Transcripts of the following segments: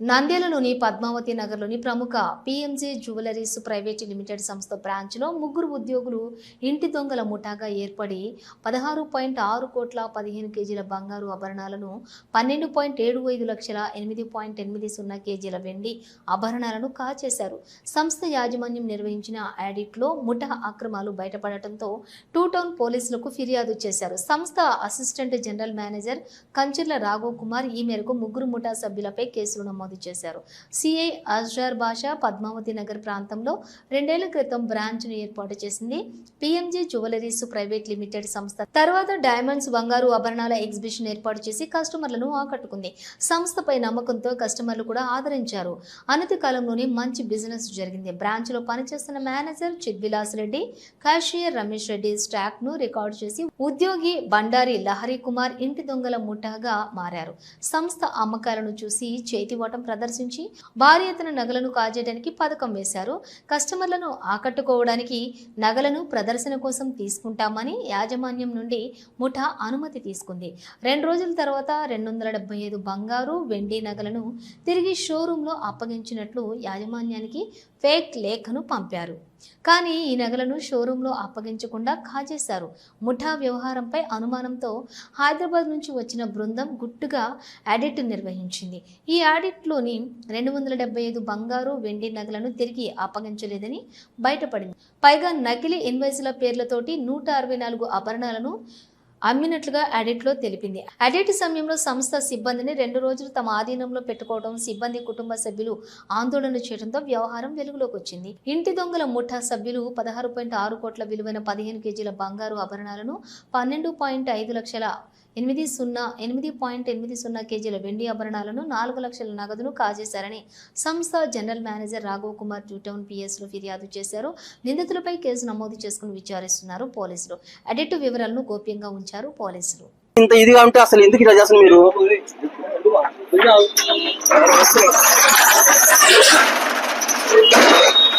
నంద్యాలలోని పద్మావతి నగర్లోని ప్రముఖ PMJ jewelleries private limited సంస్థ బ్రాంచ్లో ముగ్గురు ఉద్యోగులు ఇంటి దొంగల ముఠాగా ఏర్పడి పదహారు పాయింట్ ఆరు కోట్ల పదిహేను కేజీల బంగారు ఆభరణాలను పన్నెండు పాయింట్ ఏడు ఐదు లక్షల ఎనిమిది పాయింట్ ఎనిమిది సున్నా కేజీల వెండి ఆభరణాలను కాచేశారు. సంస్థ యాజమాన్యం నిర్వహించిన ఆడిట్లో ముఠా అక్రమాలు బయటపడటంతో టూ టౌన్ పోలీసులకు ఫిర్యాదు చేశారు. సంస్థ assistant general manager Kancharla Raghav Kumar ఈ మేరకు ముగ్గురు ముఠా సభ్యులపై కేసులు నమోదు చేశారు. సిఐ అజ్రార్ బాషా పద్మావతి నగర్ ప్రాంతంలో రెండేళ్ళ క్రితం బ్రాంచ్ను ఏర్పాటు చేసింది. పిఎంజీ జ్యువెలరీస్ ప్రైవేట్ లిమిటెడ్ సంస్థ. తర్వాత డైమండ్స్ బంగారు ఆభరణాల ఎగ్జిబిషన్ ఏర్పాటు చేసి కస్టమర్లను ఆకట్టుకుంది. సంస్థపై నమ్మకంతో కస్టమర్లు కూడా ఆదరించారు. అనతి కాలంలోనే మంచి బిజినెస్ జరిగింది. బ్రాంచ్లో పనిచేస్తున్న మేనేజర్ చిద్విలాస్ రెడ్డి క్యాషియర్ రమేష్ రెడ్డి స్టాక్ను రికార్డు చేసి ఉద్యోగి బండారి లహరి కుమార్ ఇంటి దొంగల ముఠాగా మారారు. సంస్థ అమ్మకాలను చూసి చేతివాట ప్రదర్శించి భారీ ఎత్తున నగలను కాజేయడానికి పథకం వేశారు. కస్టమర్లను ఆకట్టుకోవడానికి నగలను ప్రదర్శన కోసం తీసుకుంటామని యాజమాన్యం నుండి ముఠా అనుమతి తీసుకుంది. రెండు రోజుల తర్వాత రెండు వందల డెబ్బై ఐదు బంగారు వెండి నగలను తిరిగి షోరూంలో అప్పగించినట్లు యాజమాన్యానికి ఫేక్ లేఖను పంపారు. కానీ ఈ నగలను షోరూంలో అప్పగించకుండా కాజేశారు. ముఠా వ్యవహారంపై అనుమానంతో హైదరాబాద్ నుంచి వచ్చిన బృందం గుట్టుగా ఆడిట్ నిర్వహించింది. ఈ ఆడిట్లోని రెండు వందల డెబ్బై ఐదు బంగారు వెండి నగలను తిరిగి అప్పగించలేదని బయటపడింది. పైగా నకిలీ ఇన్వాయిస్ల పేర్లతోటి నూట అరవై నాలుగు ఆభరణాలను అమ్మినట్లుగా అడిట్లో తెలిపింది. అడిట్ సమయంలో సంస్థ సిబ్బందిని రెండు రోజులు తమ ఆధీనంలో పెట్టుకోవడం సిబ్బంది కుటుంబ సభ్యులు ఆందోళన చేయడంతో వ్యవహారం వెలుగులోకి వచ్చింది. ఇంటి దొంగల ముఠా సభ్యులు పదహారు పాయింట్ ఆరు కోట్ల విలువైన పదిహేను కేజీల బంగారు ఆభరణాలను పన్నెండు పాయింట్ ఐదు లక్షల ఎనిమిది సున్నా ఎనిమిది పాయింట్ ఎనిమిది సున్నా కేజీల వెండి ఆభరణాలను నాలుగు లక్షల నగదును కాజేశారని సంస్థ general manager Raghav Kumar two town పిఎస్లో ఫిర్యాదు చేశారు. నిందితులపై కేసు నమోదు చేసుకుని విచారిస్తున్నారు పోలీసులు. అడిట్ వివరాలను గోప్యంగా ఉంచారు పోలీసులు. ఇంత ఇదిగా ఉంటే అసలు ఎందుకు ఇలా చేస్తారు మీరు?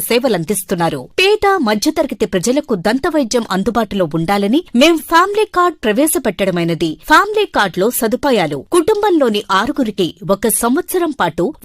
సేవలందిస్తున్నారు. పేద మధ్యతరగతి ప్రజలకు దంత వైద్యం అందుబాటులో ఉండాలని మేం ఫ్యామిలీ కార్డ్ ప్రవేశపెట్టడమైనది. ఫ్యామిలీ కార్డ్లో సదుపాయాలు. కుటుంబంలోని ఆరుగురికి ఒక సంవత్సరం పాటు